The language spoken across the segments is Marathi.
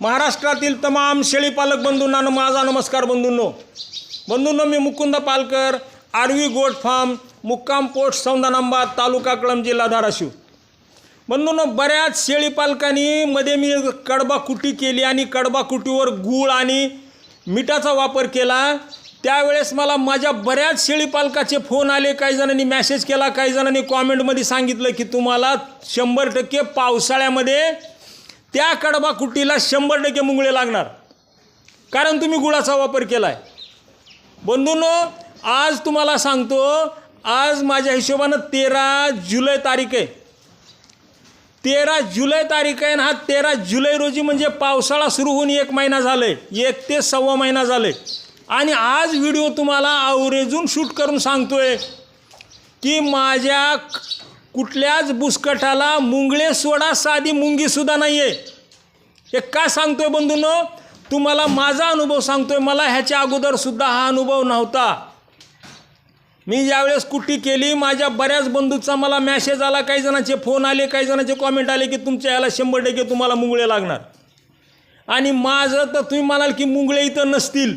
महाराष्ट्रातील तमाम शेळीपालक बंधूंना माझा नमस्कार बंधूंनो. बंधूंनो मी Mukund Palkar RV goat farm मुक्काम पोस्ट सौंदानांबा तालुका कळम जिल्हा धाराशिव. बंधूंनो बऱ्याच शेळीपालकांनी मध्ये मी कडबा कुटी केली आणि कडबा कुटीवर गूळ आणि मिठाचा वापर केला. त्यावेळेस मला माझ्या बऱ्याच शेळीपालकाचे फोन आले. काही जणांनी मॅसेज केला काही जणांनी कॉमेंटमध्ये सांगितलं की तुम्हाला शंभर टक्के पावसाळ्यामध्ये त्या कडबा कुटीला शंभर टक्के मुंगळे लागणार. कारण तुम्ही गुळाचा वापर केला आहे बंधूंनो आज तुम्हाला सांगतो आज माझ्या हिशोबानं तेरा जुलै तारीख आहे. तेरा जुलै तारीख आहे ना हा तेरा जुलै रोजी म्हणजे पावसाळा सुरू होऊन एक महिना झाला आहे एक ते सव्वा महिना झाले आणि आज व्हिडिओ तुम्हाला आवरेजून शूट करून सांगतोय की माझ्या कुठल्याच बुसकटाला मुंगळे सोडा साधी मुंगीसुद्धा नाही आहे हे का सांगतो आहे बंधूंनो? तुम्हाला माझा अनुभव सांगतो आहे मला ह्याच्या अगोदरसुद्धा हा अनुभव नव्हता. मी ज्यावेळेस कुट्टी केली माझ्या बऱ्याच बंधूचा मला मॅसेज आला काही जणांचे फोन आले काही जणांचे कॉमेंट आले की तुमच्या याला शंभर टक्के तुम्हाला मुंगळे लागणार. आणि माझं तर तुम्ही म्हणाल की मुंगळे इथं नसतील.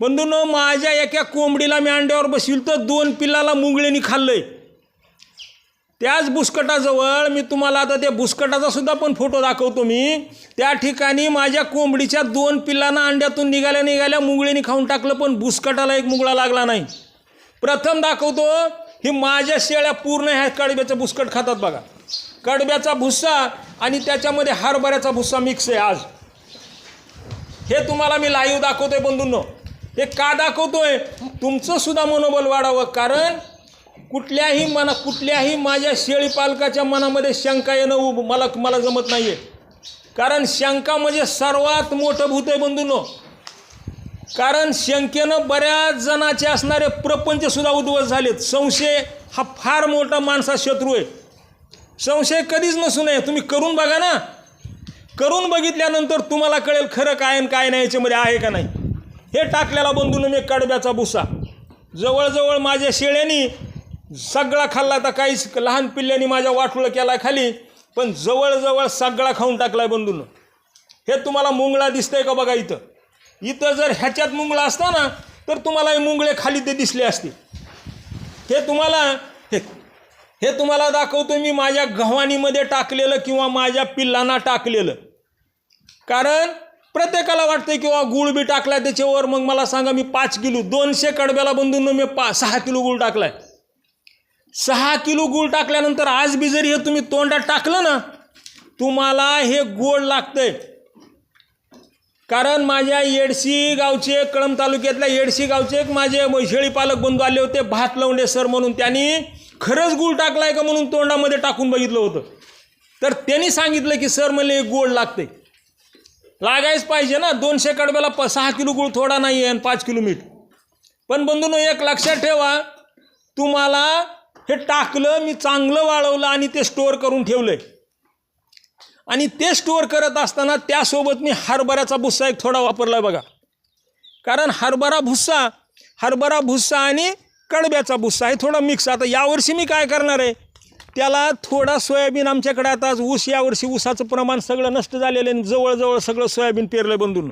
बंधूंनो माझ्या एका कोंबडीला मी अंड्यावर बसविल तर दोन पिल्लाला मुंगळेनी खाल्लं आहे त्याच बुसकटाजवळ मी तुम्हाला आता त्या बुसकटाचा सुद्धा पण फोटो दाखवतो मी. त्या ठिकाणी माझ्या कोंबडीच्या दोन पिल्लांना अंड्यातून निघाल्या निघाल्या मुंगळीने खाऊन टाकलं पण बुसकटाला एक मुंगळा लागला नाही. प्रथम दाखवतो ही माझ्या शेळ्या पूर्ण ह्या कडब्याचं बुसकट खातात बघा. कडब्याचा भुस्सा आणि त्याच्यामध्ये हरभऱ्याचा भुस्सा मिक्स आहे आज. हे तुम्हाला मी लाईव्ह दाखवतोय बंधूंनो. हे का दाखवतोय? तुमचं सुद्धा मनोबल वाढावं कारण कुठल्याही मना कुठल्याही माझ्या शेळी पालकाच्या मनामध्ये शंका येणं उभ- मला मला जमत नाही आहे कारण शंका म्हणजे सर्वात मोठं भूत आहे बंधूनो. कारण शंकेनं बऱ्याच जणाचे असणारे प्रपंचसुद्धा उद्ध्वस्त झालेत. संशय हा फार मोठा माणसा शत्रू आहे. संशय कधीच नसू नये. तुम्ही करून बघा ना. करून बघितल्यानंतर तुम्हाला कळेल खरं काय आणि काय नाही याच्यामध्ये आहे का नाही. हे टाकलेला बंधून मी कडब्याचा भुसा. जवळजवळ माझ्या शेळ्यांनी सगळा खाल्ला तर काहीच लहान पिल्ल्यानी माझ्या वाटुळं केला खाली पण जवळजवळ सगळा खाऊन टाकला आहे बंधून. हे तुम्हाला मुंगळा दिसतंय का बघा इथं? इथं जर ह्याच्यात मुंगळा असता ना तर तुम्हाला हे मुंगळे खाली ते दिसले असते. हे तुम्हाला हे हे तुम्हाला दाखवतो मी माझ्या गव्हाणीमध्ये टाकलेलं किंवा माझ्या पिल्लांना टाकलेलं. कारण प्रत्येकाला वाटतं किंवा गुळ बी टाकला त्याच्यावर मग मला सांगा मी पाच किलो दोनशे कडब्याला बंधून मी पा सहा किलो गुळ टाकला आहे सहा किलो गुळ टाकल्यानंतर आज बी जरी हे तुम्ही तोंडात टाकलं ना तुम्हाला हे गोड लागतंय. कारण माझ्या येडशी गावचे कळम तालुक्यातल्या येडशी गावचे एक माझे शेळी पालक बंधू आले होते भात लवंडे सर म्हणून. त्यांनी खरंच गुळ टाकलाय का म्हणून तोंडामध्ये टाकून बघितलं होतं. तर त्यांनी सांगितलं की सर म्हणले हे गोड लागते लागायच पाहिजे ना दोनशे कडब्याला प सहा किलो गुळ थोडा नाही आहे आणि पाच किलो मीठ. पण बंधून एक लक्षात ठेवा तुम्हाला हे टाकलं मी चांगलं वाळवलं आणि ते स्टोअर करून ठेवलं आहे आणि ते स्टोअर करत असताना त्यासोबत मी हरभऱ्याचा भुस्सा एक थोडा वापरला आहे बघा. कारण हरभरा भुस्सा हरभरा भुस्सा आणि कडब्याचा भुस्सा हे थोडा मिक्स आता यावर्षी मी काय करणार आहे? त्याला थोडा सोयाबीन आमच्याकडे आता ऊस यावर्षी ऊसाचं प्रमाण सगळं नष्ट झालेलं आहे आणि जवळजवळ सगळं सोयाबीन पेरलं आहे बंधून.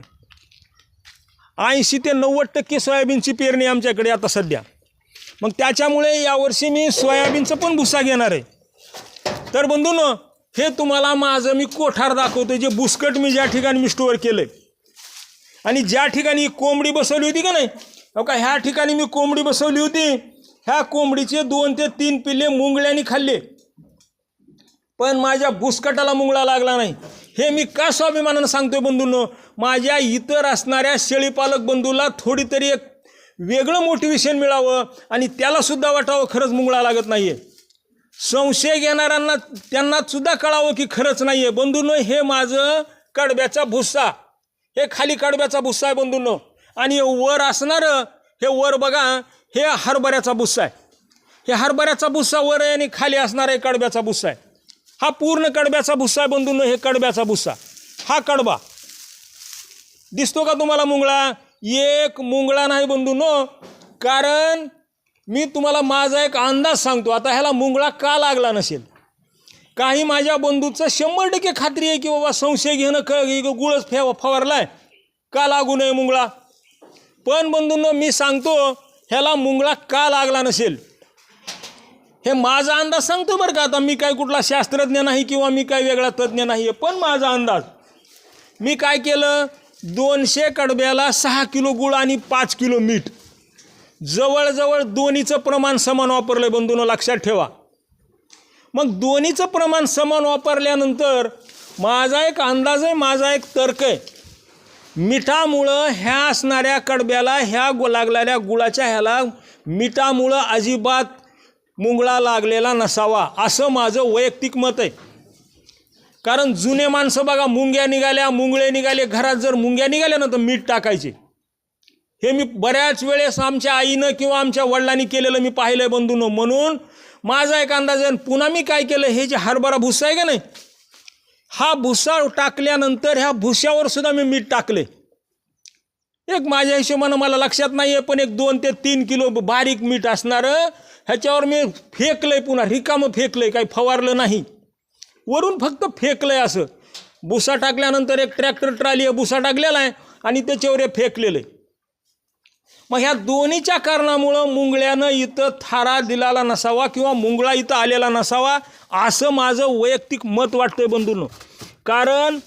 ऐंशी ते नव्वद टक्के सोयाबीनची पेरणी आमच्याकडे आता सध्या. मग त्याच्यामुळे यावर्षी मी सोयाबीनचं पण भुसा घेणार आहे. तर बंधून हे तुम्हाला माझं मी कोठार दाखवतो जे बुस्कट मी ज्या ठिकाणी मी स्टोअर केलं आहे आणि ज्या ठिकाणी कोंबडी बसवली होती का नाही? हो का ह्या ठिकाणी मी कोंबडी बसवली होती. ह्या कोंबडीचे दोन ते तीन पिल्ले मुंगळ्याने खाल्ले. पण माझ्या बुसकटाला मुंगळा लागला नाही. हे मी का स्वाभिमानानं सांगतोय बंधूंनो? माझ्या इतर असणाऱ्या शेळीपालक बंधूला थोडी तरी एक वेगळं मोटिवेशन मिळावं आणि त्यालासुद्धा वाटावं खरंच मुंगळा लागत नाही आहे संशय घेणाऱ्यांना त्यांना सुद्धा कळावं की खरंच नाही आहे बंधूनं हे माझं कडब्याचा भुस्सा. हे खाली कडब्याचा भुस्सा आहे बंधूंनो. आणि हे वर असणारं हे वर बघा हे हरभऱ्याचा भुस्सा आहे. हे हरभऱ्याचा भुस्सा वर आहे आणि खाली असणारा हे कडब्याचा भुस्सा आहे. हा पूर्ण कडब्याचा भुस्सा आहे बंधूंनो हे कडब्याचा भुस्सा. हा कडबा. दिसतो का तुम्हाला मुंगळा? एक मुंगळा नाही बंधूंनो कारण मी तुम्हाला माझा एक अंदाज सांगतो. आता ह्याला मुंगळा का लागला नसेल? काही माझ्या बंधूचं शंभर टक्के खात्री आहे की बाबा संशय घेणं क गुळच फे फवारलाय. का लागू नये मुंगळा? पण बंधूंनो मी सांगतो ह्याला मुंगळा का लागला नसेल? हे माझा अंदाज सांगतो बरं का. आता मी काय कुठला शास्त्रज्ञ नाही किंवा मी काय वेगळा तज्ज्ञ नाही आहे पण माझा अंदाज. मी काय केलं? दोनशे कडब्याला सहा किलो गुळ आणि पाच किलो मीठ. जवळजवळ दोन्हीचं प्रमाण समान वापरलं आहे बंधूनं लक्षात ठेवा. मग दोन्हीचं प्रमाण समान वापरल्यानंतर माझा एक अंदाज आहे माझा एक तर्क आहे. मिठामुळं ह्या असणाऱ्या कडब्याला ह्या गो लागलेल्या गुळाच्या ह्याला मिठामुळं अजिबात मुंगळा लागलेला नसावा असं माझं वैयक्तिक मत आहे. कारण जुने माणसं बघा मुंग्या निघाल्या मुंगळे निघाले घरात जर मुंग्या निघाल्या ना तर मीठ टाकायचे. हे मी बऱ्याच वेळेस आमच्या आईनं किंवा आमच्या वडिलांनी केलेलं मी पाहिलं आहे बंधूनं. म्हणून माझा एक अंदाज आहे पुन्हा मी काय केलं हे जे हरभरा भुसा आहे का नाही हा भुस्सा टाकल्यानंतर ह्या भुस्यावर सुद्धा मी मीठ टाकले एक माझ्या हिशोबानं मला लक्षात नाही आहे पण एक दोन ते तीन किलो बारीक मीठ असणारं ह्याच्यावर मी फेकलं आहे पुन्हा रिकामं फेकलं आहे काही फवारलं नाही. वरून फक्त फेकलं आहे असं. भुसा टाकल्यानंतर एक ट्रॅक्टर ट्राली आहे भुसा टाकलेला आहे आणि त्याच्यावर हे फेकलेलं आहे. मग ह्या दोन्हीच्या कारणामुळं मुंगळ्यानं इथं थारा दिलेला नसावा किंवा मुंगळा इथं आलेला नसावा असं माझं वैयक्तिक मत वाटतंय बंधूंनो. कारण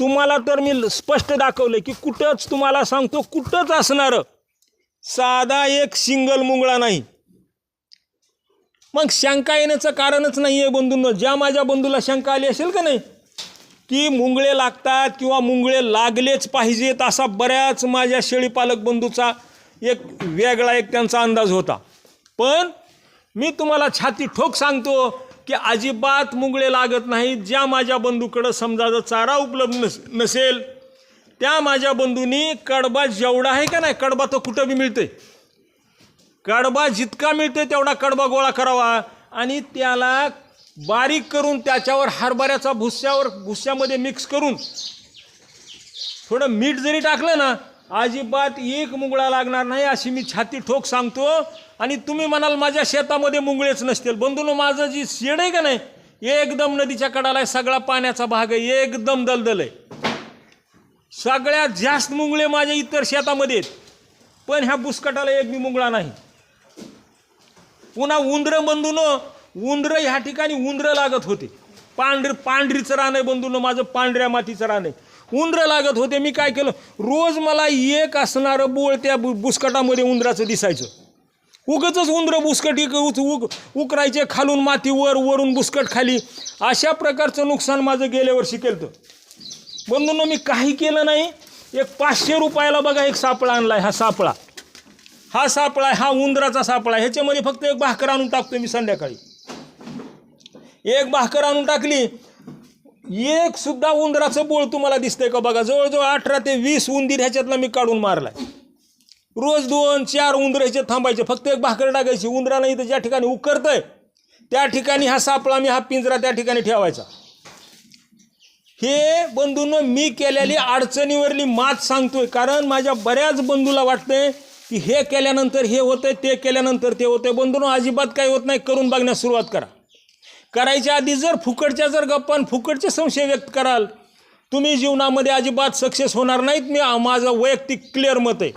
तुम्हाला तर मी स्पष्ट दाखवलं की कुठंच तुम्हाला सांगतो कुठंच असणारं साधा एक सिंगल मुंगळा नाही. मग शंका येण्याचं कारणच नाही आहे बंधूंनो. ज्या माझ्या बंधूला शंका आली असेल का नाही? की मुंगळे लागतात किंवा मुंगळे लागलेच पाहिजेत असा बऱ्याच माझ्या शेळीपालक बंधूचा एक वेगळा एक त्यांचा अंदाज होता. पण मी तुम्हाला छाती ठोक सांगतो की अजिबात मुंगळे लागत नाहीत ज्या माझ्या बंधूकडं समजा जर चारा उपलब्ध नस नसेल त्या माझ्या बंधूंनी कडबा जेवढा आहे का नाही कडबा तो कुठं बी मिळते कडबा जितका मिळते तेवढा कडबा गोळा करावा. आणि त्याला बारीक करून त्याच्यावर हरभऱ्याचा भुस्यावर भुस्यामध्ये मिक्स करून थोडं मीठ जरी टाकलं ना अजिबात एक मुंगळा लागणार नाही अशी मी छाती ठोक सांगतो. आणि तुम्ही म्हणाल माझ्या शेतामध्ये मुंगळेच नसतील. बंधून माझं जी शेड आहे का नाही एकदम नदीच्या कडाला आहे सगळा पाण्याचा भाग आहे एकदम दलदल आहे. सगळ्यात जास्त मुंगळे माझ्या इतर शेतामध्ये आहेत. पण ह्या बुसकटाला एक मी मुंगळा नाही. पुन्हा उंदरं बंधूनं उंदरं ह्या ठिकाणी उंदरं लागत होते. पांढरी पांढरीचं राणं बंधून माझं पांढऱ्या मातीचं रान आहे. उंदरं लागत होते मी काय केलं? रोज मला एक असणारं बोळ त्या बु बुसकटामध्ये उंदराचं दिसायचं. उगतच उंदरं बुसकट इक उच उक उकरायचे खालून मातीवर वरून बुसकट खाली. अशा प्रकारचं नुकसान माझं गेल्या वर्षी केलं होतं बंधूंनो मी काही केलं नाही. एक पाचशे रुपयाला बघा एक सापळा आणला हा सापळा. हा सापळा हा उंदराचा सापळा ह्याच्यामध्ये फक्त एक भाकर आणून टाकतो मी संध्याकाळी. एक भाकर आणून टाकली एक सुद्धा उंदराचं बोळ तुम्हाला दिसतंय का बघा? जवळजवळ अठरा ते वीस उंदीर ह्याच्यातला मी काढून मारलाय. रोज दोन चार उंदर ह्याच्यात थांबायचे. फक्त एक भाकर टाकायची. उंदराला इथं ज्या ठिकाणी उकरतंय त्या ठिकाणी हा सापळा मी हा पिंजरा त्या ठिकाणी ठेवायचा. हे बंधूंनो मी केलेली अडचणीवरली मात सांगतोय. कारण माझ्या बऱ्याच बंधूला वाटतंय की हे केल्यानंतर हे होतं ते केल्यानंतर ते होतंय. बंधून अजिबात काही होत नाही. करून बघण्यास सुरुवात करा. करायच्या आधी जर फुकटच्या जर गप्पा आणि फुकटचे संशय व्यक्त कराल तुम्ही जीवनामध्ये अजिबात सक्सेस होणार नाहीत. मी माझं वैयक्तिक क्लिअर मत आहे.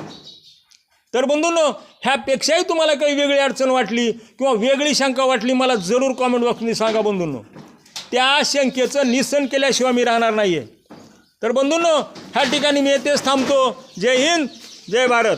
तर बंधून ह्यापेक्षाही तुम्हाला काही वेगळी अडचण वाटली किंवा वेगळी शंका वाटली मला जरूर कॉमेंट बॉक्समध्ये सांगा बंधून. त्या शंकेचं निसन केल्याशिवाय मी राहणार नाही आहे तर बंधून ह्या ठिकाणी मी येतेच थांबतो. जय हिंद जय भारत.